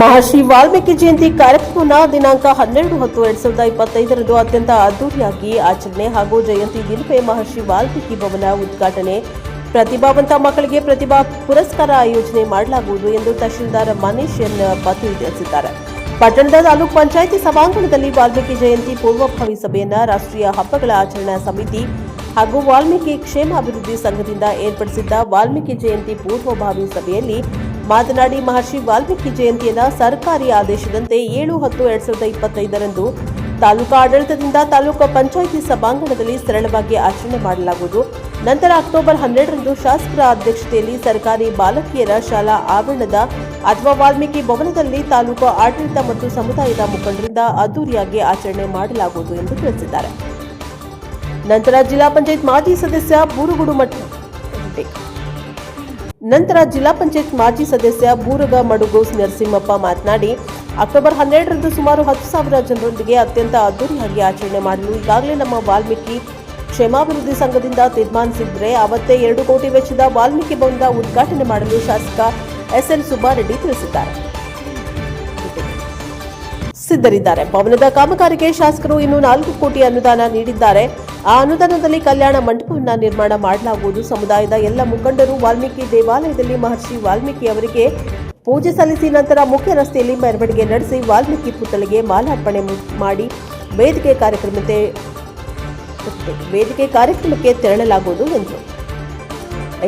ಮಹರ್ಷಿ ವಾಲ್ಮೀಕಿ ಜಯಂತಿ ಕಾರ್ಯಕ್ರಮ ದಿನಾಂಕ ಹನ್ನೆರಡು ಹತ್ತು ಎರಡ್ ಸಾವಿರದ ಇಪ್ಪತ್ತೈದರಂದು ಅತ್ಯಂತ ಅದ್ದೂರಿಯಾಗಿ ಆಚರಣೆ ಹಾಗೂ ಜಯಂತಿ ದಿನವೇ ಮಹರ್ಷಿ ವಾಲ್ಮೀಕಿ ಭವನ ಉದ್ಘಾಟನೆ. ಪ್ರತಿಭಾವಂತ ಮಕ್ಕಳಿಗೆ ಪ್ರತಿಭಾ ಪುರಸ್ಕಾರ ಆಯೋಜನೆ ಮಾಡಲಾಗುವುದು ಎಂದು ತಹಶೀಲ್ದಾರ್ ಮನೀಶ್ ಎನ್ ಪತಿ ತಿಳಿಸಿದ್ದಾರೆ. ಪಟ್ಟಣದ ತಾಲೂಕ್ ಪಂಚಾಯಿತಿ ಸಭಾಂಗಣದಲ್ಲಿ ವಾಲ್ಮೀಕಿ ಜಯಂತಿ ಪೂರ್ವಭಾವಿ ಸಭೆಯನ್ನ ರಾಷ್ಟ್ರೀಯ ಹಬ್ಬಗಳ ಆಚರಣಾ ಸಮಿತಿ ಹಾಗೂ ವಾಲ್ಮೀಕಿ ಕ್ಷೇಮಾಭಿವೃದ್ಧಿ ಸಂಘದಿಂದ ಏರ್ಪಡಿಸಿದ್ದ ವಾಲ್ಮೀಕಿ ಜಯಂತಿ ಪೂರ್ವಭಾವಿ ಸಭೆಯಲ್ಲಿ ಮಾತನಾಡಿ ಮಹರ್ಷಿ ವಾಲ್ಮೀಕಿ ಜಯಂತಿಯನ್ನ ಸರ್ಕಾರಿ ಆದೇಶದಂತೆ ಏಳು ಹತ್ತು ಎರಡ್ ಸಾವಿರದ ಇಪ್ಪತ್ತೈದರಂದು ತಾಲೂಕಾ ಆಡಳಿತದಿಂದ ತಾಲೂಕು ಪಂಚಾಯಿತಿ ಸಭಾಂಗಣದಲ್ಲಿ ಸರಳವಾಗಿ ಆಚರಣೆ ಮಾಡಲಾಗುವುದು. ನಂತರ ಅಕ್ಟೋಬರ್ ಹನ್ನೆರಡರಂದು ಶಾಸಕರ ಅಧ್ಯಕ್ಷತೆಯಲ್ಲಿ ಸರ್ಕಾರಿ ಬಾಲಕಿಯರ ಶಾಲಾ ಆವರಣದ ಅಥವಾ ವಾಲ್ಮೀಕಿ ಭವನದಲ್ಲಿ ತಾಲೂಕು ಆಡಳಿತ ಮತ್ತು ಸಮುದಾಯದ ಮುಖಂಡರಿಂದ ಅದ್ದೂರಿಯಾಗಿ ಆಚರಣೆ ಮಾಡಲಾಗುವುದು ಎಂದು ತಿಳಿಸಿದ್ದಾರೆ. ನಂತರ ಜಿಲ್ಲಾ ಪಂಚಾಯತ್ ಮಾಜಿ ಸದಸ್ಯ ಬೂರುಗುಡು ಮಠ ನಂತರ ಜಿಲ್ಲಾ ಪಂಚಾಯತ್ ಮಾಜಿ ಸದಸ್ಯ ಬೂರಗ ಮಡುಗು ನರಸಿಂಹಪ್ಪ ಮಾತನಾಡಿ, ಅಕ್ಟೋಬರ್ ಹನ್ನೆರಡರಂದು ಸುಮಾರು ಹತ್ತು ಸಾವಿರ ಜನರೊಂದಿಗೆ ಅತ್ಯಂತ ಅದ್ದೂರಿಯಾಗಿ ಆಚರಣೆ ಮಾಡಲು ಈಗಾಗಲೇ ನಮ್ಮ ವಾಲ್ಮೀಕಿ ಕ್ಷೇಮಾಭಿವೃದ್ಧಿ ಸಂಘದಿಂದ ತೀರ್ಮಾನಿಸಿದ್ರೆ ಅವತ್ತೇ ಎರಡು ಕೋಟಿ ವೆಚ್ಚದ ವಾಲ್ಮೀಕಿ ಭವನದ ಉದ್ಘಾಟನೆ ಮಾಡಲು ಶಾಸಕ ಎಸ್ಎನ್ ಸುಬ್ಬಾರೆಡ್ಡಿ ತಿಳಿಸಿದ್ದಾರೆ. ಸಿದ್ಧರಿದ್ದಾರೆ. ಭವನದ ಕಾಮಗಾರಿಗೆ ಶಾಸಕರು ಇನ್ನು ನಾಲ್ಕು ಕೋಟಿ ಅನುದಾನ ನೀಡಿದ್ದಾರೆ. ಆ ಅನುದಾನದಲ್ಲಿ ಕಲ್ಯಾಣ ಮಂಟಪವನ್ನು ನಿರ್ಮಾಣ ಮಾಡಲಾಗುವುದು. ಸಮುದಾಯದ ಎಲ್ಲ ಮುಖಂಡರು ವಾಲ್ಮೀಕಿ ದೇವಾಲಯದಲ್ಲಿ ಮಹರ್ಷಿ ವಾಲ್ಮೀಕಿ ಅವರಿಗೆ ಪೂಜೆ ಸಲ್ಲಿಸಿ ನಂತರ ಮುಖ್ಯ ರಸ್ತೆಯಲ್ಲಿ ಮೆರವಣಿಗೆ ನಡೆಸಿ ವಾಲ್ಮೀಕಿ ಪುತ್ಥಳಿಗೆ ಮಾಲಾರ್ಪಣೆ ಮಾಡಿ ವೇದಿಕೆ ಕಾರ್ಯಕ್ರಮಕ್ಕೆ ವೇದಿಕೆ ಕಾರ್ಯಕ್ರಮಕ್ಕೆ ತೆರಳಲಾಗುವುದು ಎಂದರು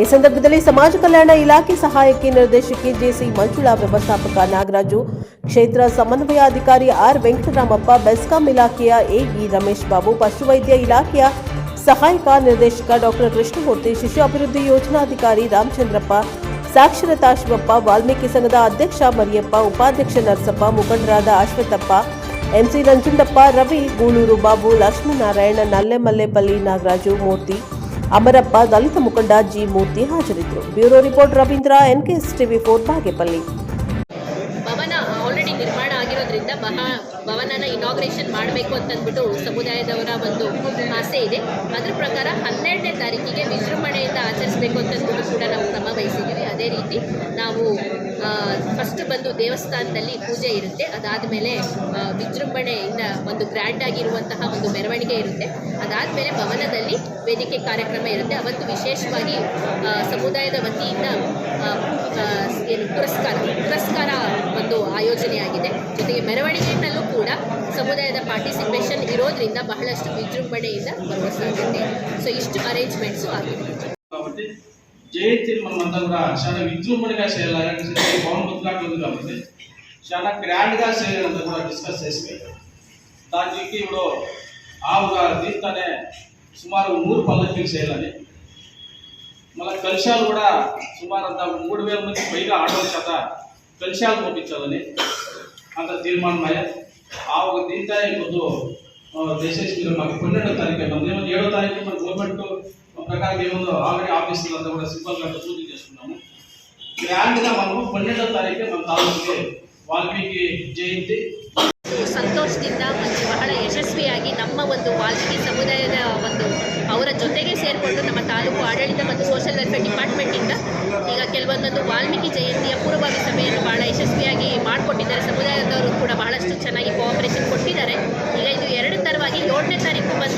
ಈ ಸಂದರ್ಭದಲ್ಲಿ ಸಮಾಜ ಕಲ್ಯಾಣ ಇಲಾಖೆ ಸಹಾಯಕಿ ನಿರ್ದೇಶಕಿ ಜೆಸಿ ಮಂಜುಳಾ ವ್ಯವಸ್ಥಾಪಕ ನಾಗರಾಜು ಕ್ಷೇತ್ರ ಸಮನ್ವಯಾಧಿಕಾರಿ ಆರ್ ವೆಂಕಟರಾಮಪ್ಪ, ಬೆಸ್ಕಾಂ ಇಲಾಖೆಯ ಎಇ ರಮೇಶ್ ಬಾಬು, ಪಶುವೈದ್ಯ ಇಲಾಖೆಯ ಸಹಾಯಕ ನಿರ್ದೇಶಕ ಡಾಕ್ಟರ್ ಕೃಷ್ಣಮೂರ್ತಿ, ಶಿಶು ಅಭಿವೃದ್ಧಿ ಯೋಜನಾಧಿಕಾರಿ ರಾಮಚಂದ್ರಪ್ಪ, ಸಾಕ್ಷರತಾ ಶಿವಪ್ಪ, ವಾಲ್ಮೀಕಿ ಸಂಘದ ಅಧ್ಯಕ್ಷ ಮರಿಯಪ್ಪ, ಉಪಾಧ್ಯಕ್ಷ ನರಸಪ್ಪ, ಮುಖಂಡರಾದ ಅಶ್ವಥಪ್ಪ ಎಂಸಿ ನಂಜುಂಡಪ್ಪ, ರವಿ, ಗೂಳೂರು ಬಾಬು, ಲಕ್ಷ್ಮೀನಾರಾಯಣ ನಲ್ಲೆಮಲ್ಲೆಪಲ್ಲಿ ನಾಗರಾಜು, ಮೂರ್ತಿ, ಅಮರಪ್ಪ, ದಲಿತ ಮುಖಂಡ ಜಿ ಮೂರ್ತಿ ಹಾಜರಿದ್ದರು. Bureau report Ravindra NKS TV four Bagepalli. ಬಹ ಭವನನ ಇನಾಗ್ರೇಷನ್ ಮಾಡಬೇಕು ಅಂತಂದ್ಬಿಟ್ಟು ಸಮುದಾಯದವರ ಒಂದು ಆಸೆ ಇದೆ. ಅದ್ರ ಪ್ರಕಾರ ಹನ್ನೆರಡನೇ ತಾರೀಕಿಗೆ ವಿಜೃಂಭಣೆಯಿಂದ ಆಚರಿಸಬೇಕು ಅಂತಂದ್ಬಿಟ್ಟು ಕೂಡ ನಾವು ಕ್ರಮ ವಹಿಸಿದ್ದೀವಿ. ಅದೇ ರೀತಿ ನಾವು ಫಸ್ಟ್ ಬಂದು ದೇವಸ್ಥಾನದಲ್ಲಿ ಪೂಜೆ ಇರುತ್ತೆ. ಅದಾದಮೇಲೆ ವಿಜೃಂಭಣೆಯಿಂದ ಒಂದು ಗ್ರ್ಯಾಂಡ್ ಆಗಿರುವಂತಹ ಒಂದು ಮೆರವಣಿಗೆ ಇರುತ್ತೆ. ಅದಾದಮೇಲೆ ಭವನದಲ್ಲಿ ವೇದಿಕೆ ಕಾರ್ಯಕ್ರಮ ಇರುತ್ತೆ. ಅವತ್ತು ವಿಶೇಷವಾಗಿ ಸಮುದಾಯದ ವತಿಯಿಂದ ಏನು ಪುರಸ್ಕಾರ ಪುರಸ್ಕಾರ ಒಂದು ಆಯೋಜನೆಯಾಗಿದೆ ಜೊತೆಗೆ ಮೆರವಣಿಗೆಯಲ್ಲೂ ಕೂಡ ಸಮುದಾಯದ ಪಾರ್ಟಿಸಿಪೇಷನ್ ಇರೋದ್ರಿಂದ ಬಹಳಷ್ಟು ವಿಜೃಂಭಣೆಯಿಂದ ಬರುವ ಸಾಧ್ಯತೆ ಸೊ ಇಷ್ಟು ಅರೇಂಜ್ಮೆಂಟ್ಸು ಆಗಿದೆ. జయంతిని మనం అంతా కూడా చాలా విజృంభణగా చేయాలని చెప్పి పవన్ ఉద్ఘాటన ఉంది కాబట్టి చాలా గ్రాండ్గా చేయాలంతా కూడా డిస్కస్ చేసి దానికి ఇప్పుడు ఆవుగా దీంతోనే సుమారు మూడు పల్లకీలు చేయాలని మళ్ళీ కలుషాలు కూడా సుమారు అంత మూడు వేల మంది పైగా ఆడవాళ్ళ చేత కలుషాలు పంపించాలని అంత తీర్మానం అయ్యా ఆ ఒక దీంతో ఇప్పుడు దయచేసి మీరు మాకు పన్నెండో తారీఖు మనం ఏమో ఏడో తారీఖు మన గవర్నమెంట్ ప్రకారం ఏముందో ఆల్రెడీ ఆఫీసులంతా కూడా సింపుల్ గా పూజ చేసుకున్నాము గ్రాండ్గా మనము పన్నెండో తారీఖు మన తాలూకుకి వాల్మీకి జయంతి ಸಂತೋಷದಿಂದ ಮತ್ತು ಬಹಳ ಯಶಸ್ವಿಯಾಗಿ ನಮ್ಮ ಒಂದು ವಾಲ್ಮೀಕಿ ಸಮುದಾಯದ ಒಂದು ಅವರ ಜೊತೆಗೆ ಸೇರಿಕೊಂಡು ನಮ್ಮ ತಾಲೂಕು ಆಡಳಿತ ಮತ್ತು ಸೋಷಿಯಲ್ ವೆಲ್ಫೇರ್ ಡಿಪಾರ್ಟ್ಮೆಂಟಿಂದ ಈಗ ಕೆಲವೊಂದೊಂದು ವಾಲ್ಮೀಕಿ ಜಯಂತಿಯ ಪೂರ್ವಭಾವಿ ಸಭೆಯನ್ನು ಬಹಳ ಯಶಸ್ವಿಯಾಗಿ ಮಾಡಿಕೊಟ್ಟಿದ್ದಾರೆ ಸಮುದಾಯದವರು ಕೂಡ ಬಹಳಷ್ಟು ಚೆನ್ನಾಗಿ ಕೋಆಪರೇಷನ್ ಕೊಟ್ಟಿದ್ದಾರೆ ಈಗ ಇದು ಎರಡು ತರವಾಗಿ ಏಳನೇ ತಾರೀಕು ಬಂದು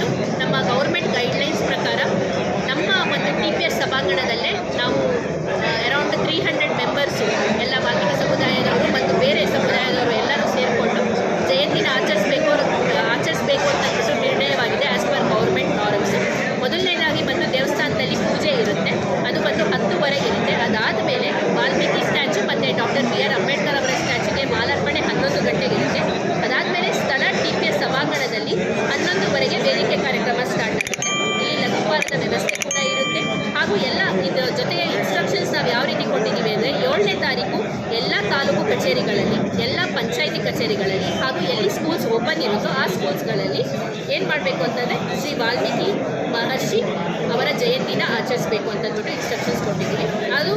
ಎಲ್ಲ ತಾಲೂಕು ಕಚೇರಿಗಳಲ್ಲಿ, ಎಲ್ಲ ಪಂಚಾಯಿತಿ ಕಚೇರಿಗಳಲ್ಲಿ ಹಾಗೂ ಎಲ್ಲಿ ಸ್ಕೂಲ್ಸ್ ಓಪನ್ ಇರುತ್ತೋ ಆ ಸ್ಕೂಲ್ಸ್ಗಳಲ್ಲಿ ಏನು ಮಾಡಬೇಕು ಅಂತಂದರೆ ಶ್ರೀ ವಾಲ್ಮೀಕಿ ಮಹರ್ಷಿ ಅವರ ಜಯಂತಿನ ಆಚರಿಸಬೇಕು ಅಂತಂದ್ಬಿಟ್ಟು ಇನ್ಸ್ಟ್ರಕ್ಷನ್ಸ್ ಕೊಟ್ಟಿದ್ದೀವಿ ಅದು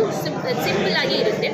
ಸಿಂಪಲ್ ಆಗಿ ಇರುತ್ತೆ.